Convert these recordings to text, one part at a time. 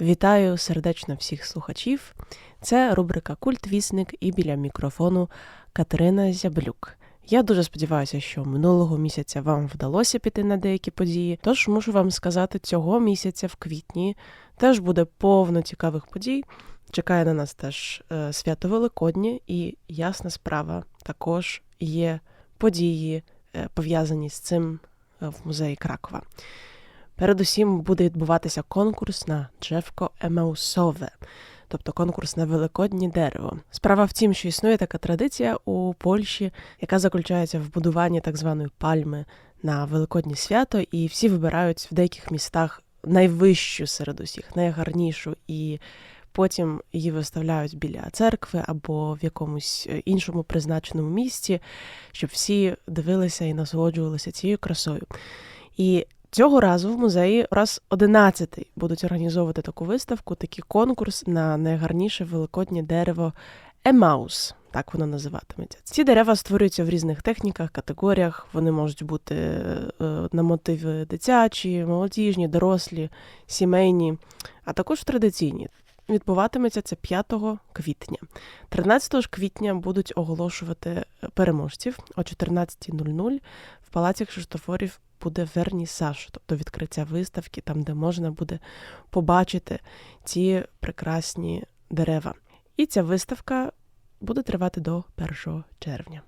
Вітаю сердечно всіх слухачів. Це рубрика Культвісник і біля мікрофону Катерина Зяблюк. Я дуже сподіваюся, що минулого місяця вам вдалося піти на деякі події. Тож мушу вам сказати, цього місяця в квітні теж буде повно цікавих подій. Чекає на нас теж е, свято Великоднє, і ясна справа, також є події, е, пов'язані з цим е, в музеї Кракова. Передусім буде відбуватися конкурс на Джевко Емеусове, тобто конкурс на великоднє дерево. Справа в тім, що існує така традиція у Польщі, яка заключається в будуванні так званої пальми на великоднє свято, і всі вибирають в деяких містах найвищу серед усіх, найгарнішу і. Потім її виставляють біля церкви або в якомусь е, іншому призначеному місці, щоб всі дивилися і насолоджувалися цією красою. І Цього разу в музеї раз одинадцятий будуть організовувати таку виставку, такий конкурс на найгарніше великоднє дерево Емаус. Так воно називатиметься. Ці дерева створюються в різних техніках, категоріях. Вони можуть бути е, на мотиви дитячі, молодіжні, дорослі, сімейні, а також традиційні. Відбуватиметься це 5 квітня. 13 ж квітня будуть оголошувати переможців о 14.00 в палаці Кшиштофорів буде вернісаж, тобто відкриття виставки, там, де можна буде побачити ці прекрасні дерева. І ця виставка буде тривати до 1 червня.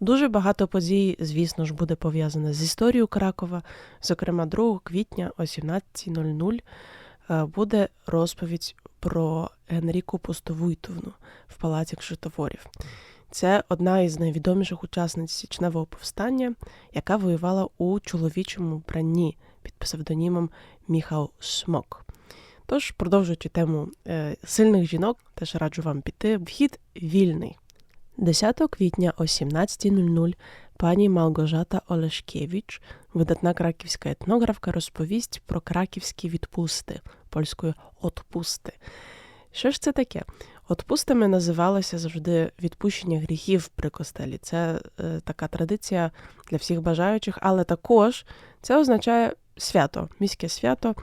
Дуже багато подій, звісно ж, буде пов'язане з історією Кракова. Зокрема, 2 квітня о 17.00 е, буде розповідь про Генріку Пустовуйтовну в палаці Кшитофорів. Це одна із найвідоміших учасниць січневого повстання, яка воювала у чоловічому вбранні під псевдонімом Міхал Шмок. Тож, продовжуючи тему е, сильних жінок, теж раджу вам піти. Вхід вільний. 10 квітня о 17.00 пані Малгожата Олешкевич, видатна краківська етнографка, розповість про краківські відпусти польською отпусти. Що ж це таке? Отпустами називалося завжди відпущення гріхів при костелі. Це е, така традиція для всіх бажаючих, але також це означає свято, міське свято.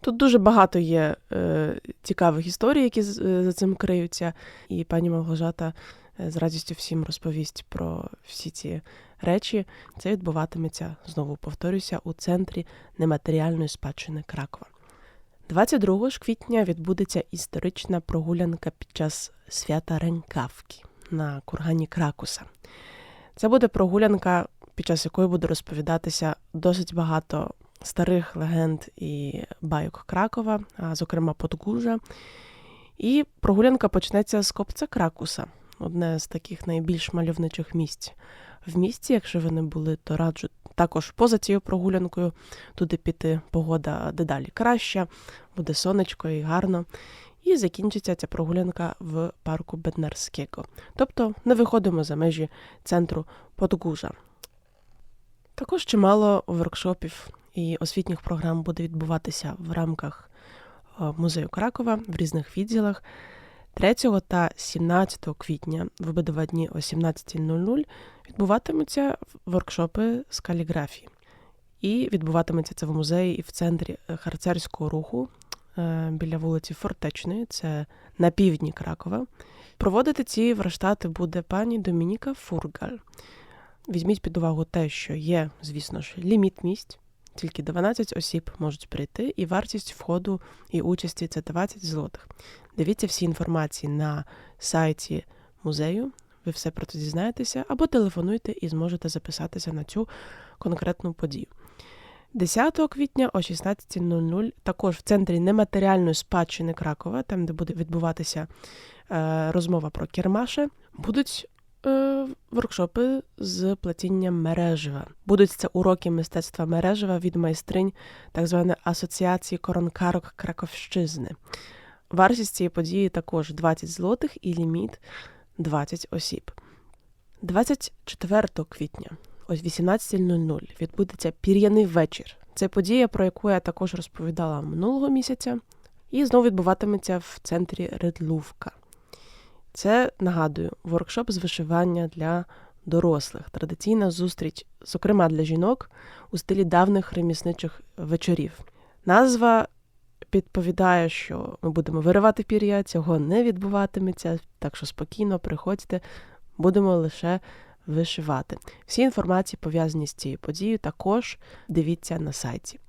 Тут дуже багато є е, цікавих історій, які е, за цим криються, і пані Малгожата е, з радістю всім розповість про всі ці речі. Це відбуватиметься, знову повторюся, у центрі нематеріальної спадщини Кракова. 22 ж квітня відбудеться історична прогулянка під час свята Ренкавки на кургані Кракуса. Це буде прогулянка, під час якої буде розповідатися досить багато старих легенд і байок Кракова, а зокрема Подгужа. І прогулянка почнеться з копця Кракуса, одне з таких найбільш мальовничих місць. В місті, якщо ви не були, то раджу також поза цією прогулянкою туди піти погода дедалі краща, буде сонечко і гарно. І закінчиться ця прогулянка в парку Беднарського. Тобто не виходимо за межі центру Подгужа. Також чимало воркшопів і освітніх програм буде відбуватися в рамках музею Кракова в різних відділах. 3 та 17 квітня в обидва дні о 17.00 відбуватимуться воркшопи з каліграфії. І відбуватиметься це в музеї і в центрі е, харцерського руху е, біля вулиці Фортечної, це на півдні Кракова. Проводити ці враштати буде пані Домініка Фургаль. Візьміть під увагу те, що є, звісно ж, ліміт місць. Тільки 12 осіб можуть прийти, і вартість входу і участі це 20 злотих. Дивіться всі інформації на сайті музею, ви все про це дізнаєтеся, або телефонуйте і зможете записатися на цю конкретну подію. 10 квітня о 16.00 також в центрі нематеріальної спадщини Кракова, там де буде відбуватися е, розмова про кермаше, будуть воркшопи з платінням мережева. Будуть це уроки мистецтва мережева від майстринь так званої асоціації коронкарок Краковщизни. Вартість цієї події також 20 злотих і ліміт 20 осіб. 24 квітня о 18.00 відбудеться пір'яний вечір. Це подія, про яку я також розповідала минулого місяця, і знову відбуватиметься в центрі Редлувка. Це нагадую воркшоп з вишивання для дорослих, традиційна зустріч, зокрема для жінок, у стилі давних ремісничих вечорів. Назва підповідає, що ми будемо виривати пір'я, цього не відбуватиметься, так що спокійно приходьте, будемо лише вишивати. Всі інформації пов'язані з цією подією також дивіться на сайті.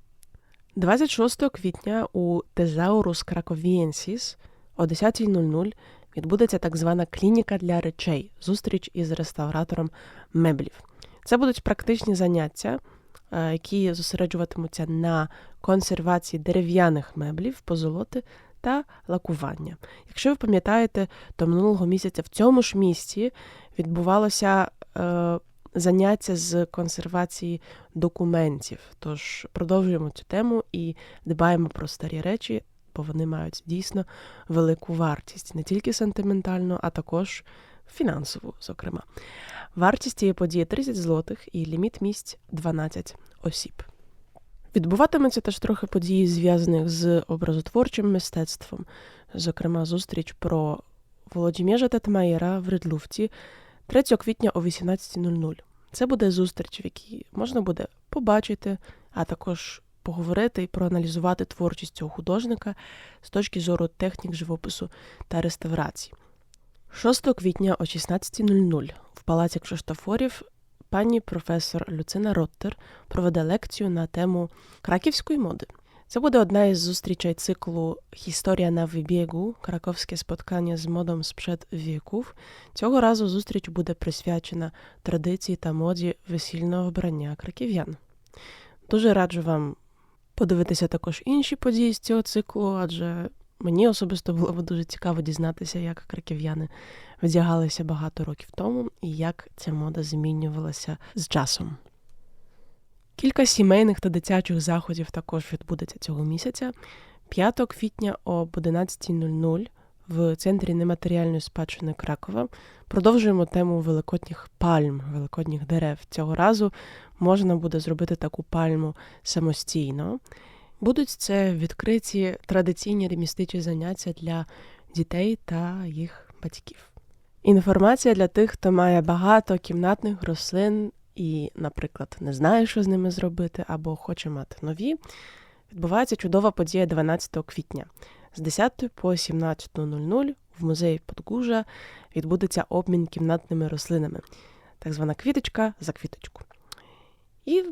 26 квітня у Тезаурус Краковієнсіс о 10.00 відбудеться так звана клініка для речей, зустріч із реставратором меблів. Це будуть практичні заняття, е, які зосереджуватимуться на консервації дерев'яних меблів, позолоти та лакування. Якщо ви пам'ятаєте, то минулого місяця в цьому ж місці відбувалося е, заняття з консервації документів. Тож продовжуємо цю тему і дбаємо про старі речі, бо вони мають дійсно велику вартість, не тільки сентиментальну, а також фінансову, зокрема. Вартість цієї події 30 злотих і ліміт місць 12 осіб. Відбуватиметься теж трохи події, зв'язаних з образотворчим мистецтвом, зокрема, зустріч про Володім'єжа Тетмаєра в Редлуфті 3 квітня о 18.00. Це буде зустріч, в якій можна буде побачити, а також поговорити і проаналізувати творчість цього художника з точки зору технік живопису та реставрації. 6 квітня о 16.00 в палаці Кшиштофорів пані професор Люцина Роттер проведе лекцію на тему краківської моди. Це буде одна із зустрічей циклу Історія на вибігу краковське споткання з модом спред віків. Цього разу зустріч буде присвячена традиції та моді весільного вбрання краків'ян. Дуже раджу вам подивитися також інші події з цього циклу, адже мені особисто було б дуже цікаво дізнатися, як краків'яни вдягалися багато років тому і як ця мода змінювалася з часом. Кілька сімейних та дитячих заходів також відбудеться цього місяця. 5 квітня об 11.00 в центрі нематеріальної спадщини Кракова продовжуємо тему великодніх пальм, великодніх дерев. Цього разу можна буде зробити таку пальму самостійно. Будуть це відкриті традиційні ремістичі заняття для дітей та їх батьків. Інформація для тих, хто має багато кімнатних рослин і, наприклад, не знає, що з ними зробити, або хоче мати нові. Відбувається чудова подія 12 квітня. З 10 по 17.00 в музеї Подгужа відбудеться обмін кімнатними рослинами, так звана квіточка за квіточку. І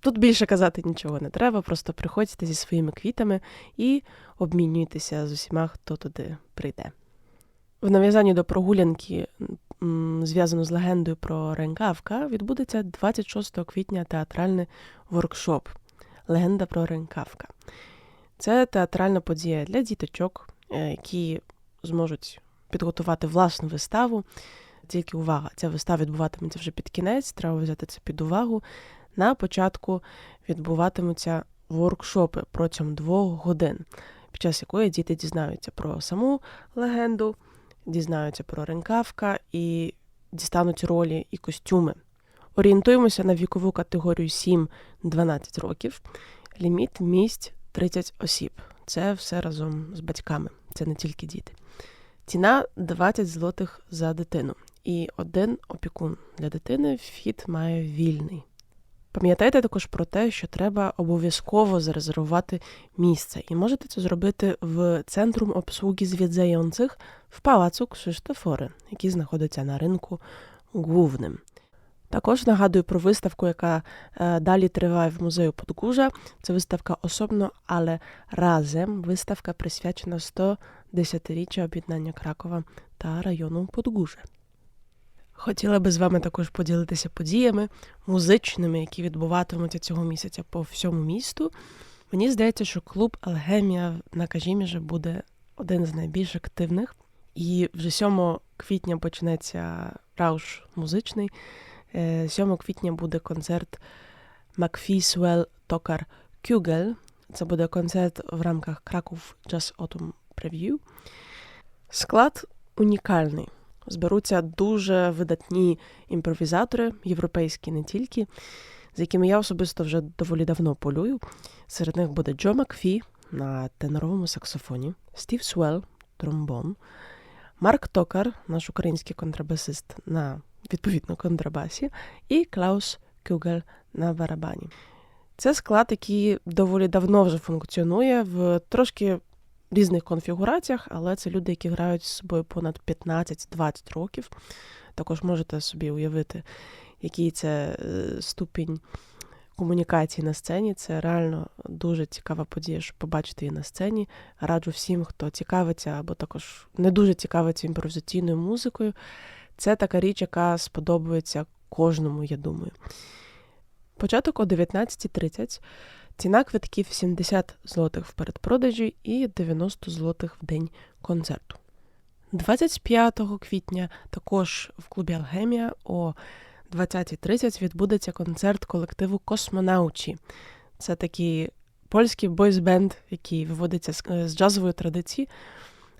тут більше казати нічого не треба, просто приходьте зі своїми квітами і обмінюйтеся з усіма, хто туди прийде. В нав'язанні до прогулянки, зв'язано з легендою про Ренкавка, відбудеться 26 квітня театральний воркшоп Легенда про Ренкавка. Це театральна подія для діточок, е, які зможуть підготувати власну виставу. Тільки увага, ця вистава відбуватиметься вже під кінець, треба взяти це під увагу. На початку відбуватимуться воркшопи протягом двох годин, під час якої діти дізнаються про саму легенду, дізнаються про ренкавка і дістануть ролі і костюми. Орієнтуємося на вікову категорію 7-12 років, ліміт місць 30 осіб. Це все разом з батьками, це не тільки діти. Ціна 20 злотих за дитину. І один опікун для дитини вхід має вільний. Пам'ятайте також про те, що треба обов'язково зарезервувати місце, і можете це зробити в центрум обслуги звідзających в палацу Кшиштофори, який знаходиться на ринку Głównym. Також нагадую про виставку, яка е, далі триває в музею Подгужа. Це виставка особно, але разом виставка присвячена 110-річчя об'єднання Кракова та району Подгужа. Хотіла би з вами також поділитися подіями музичними, які відбуватимуться цього місяця по всьому місту. Мені здається, що клуб Алгемія на Кажіміжі буде один з найбільш активних. І вже 7 квітня почнеться рауш музичний. 7 е, квітня буде концерт Макфісуел Токар Кюгель. Це буде концерт в рамках Краков Jazz Autumn Preview. Склад унікальний зберуться дуже видатні імпровізатори, європейські не тільки, з якими я особисто вже доволі давно полюю. Серед них буде Джо Макфі на теноровому саксофоні, Стів Суел, тромбон, Марк Токар, наш український контрабасист на відповідно контрабасі, і Клаус Кюгель на барабані. Це склад, який доволі давно вже функціонує в трошки різних конфігураціях, але це люди, які грають з собою понад 15-20 років. Також можете собі уявити, який це е, ступінь комунікації на сцені. Це реально дуже цікава подія, щоб побачити її на сцені. Раджу всім, хто цікавиться або також не дуже цікавиться імпровізаційною музикою. Це така річ, яка сподобається кожному, я думаю. Початок о 19.30. Ціна квитків 70 злотих в передпродажі і 90 злотих в день концерту. 25 квітня також в клубі Алгемія о 20.30 відбудеться концерт колективу Космонаучі. Це такий польський бойсбенд, який виводиться з, з джазової традиції,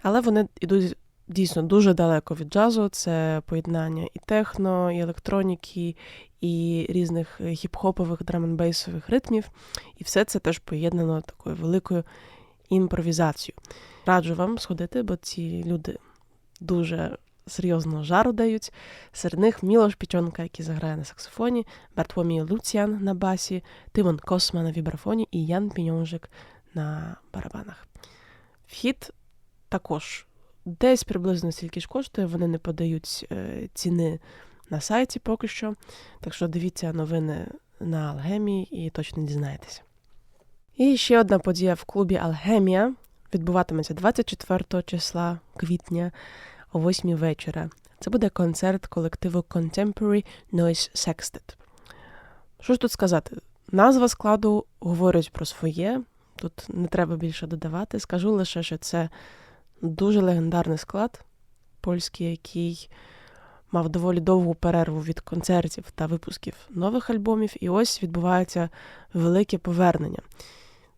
але вони йдуть дійсно дуже далеко від джазу. Це поєднання і техно, і електроніки, і різних хіп-хопових драм-н-бейсових ритмів. І все це теж поєднано такою великою імпровізацією. Раджу вам сходити, бо ці люди дуже серйозно жару дають. Серед них Мілош Пічонка, який заграє на саксофоні, Бартвомій Луціан на басі, Тимон Косма на вібрафоні і Ян Піньонжик на барабанах. Вхід також десь приблизно стільки ж коштує, вони не подають е, ціни на сайті поки що. Так що дивіться новини на Алгемії і точно дізнаєтеся. І ще одна подія в клубі Алгемія відбуватиметься 24 числа квітня о 8 вечора. Це буде концерт колективу Contemporary Noise Sextet. Що ж тут сказати? Назва складу говорить про своє. Тут не треба більше додавати. Скажу лише, що це дуже легендарний склад польський, який мав доволі довгу перерву від концертів та випусків нових альбомів, і ось відбувається велике повернення.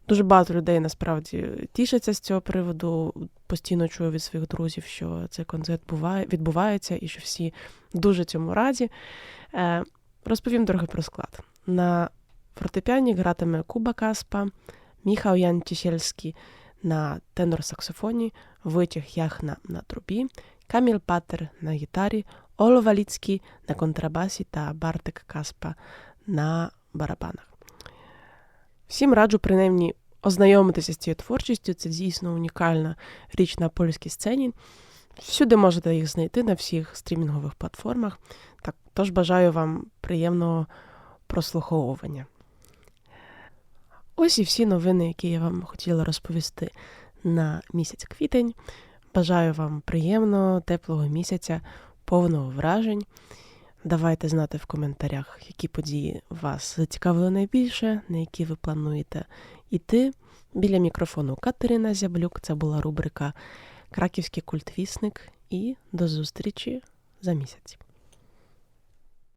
Дуже багато людей насправді тішаться з цього приводу. Постійно чую від своїх друзів, що цей концерт буває, відбувається і що всі дуже цьому раді. Е, Розповім трохи про склад. На фортепіані гратиме Куба Каспа, Міхал Ян Тішельський на тенор-саксофоні, Витяг Яхна на трубі, Каміль Патер на гітарі, Оло Валіцький на контрабасі та Бартик Каспа на барабанах. Всім раджу принаймні ознайомитися з цією творчістю. Це дійсно унікальна річ на польській сцені. Всюди можете їх знайти на всіх стрімінгових платформах. Так, Тож бажаю вам приємного прослуховування. Ось і всі новини, які я вам хотіла розповісти на місяць квітень. Бажаю вам приємного, теплого місяця, повного вражень. Давайте знати в коментарях, які події вас зацікавили найбільше, на які ви плануєте йти. Біля мікрофону Катерина Зяблюк. Це була рубрика Краківський культвісник. І до зустрічі за місяць.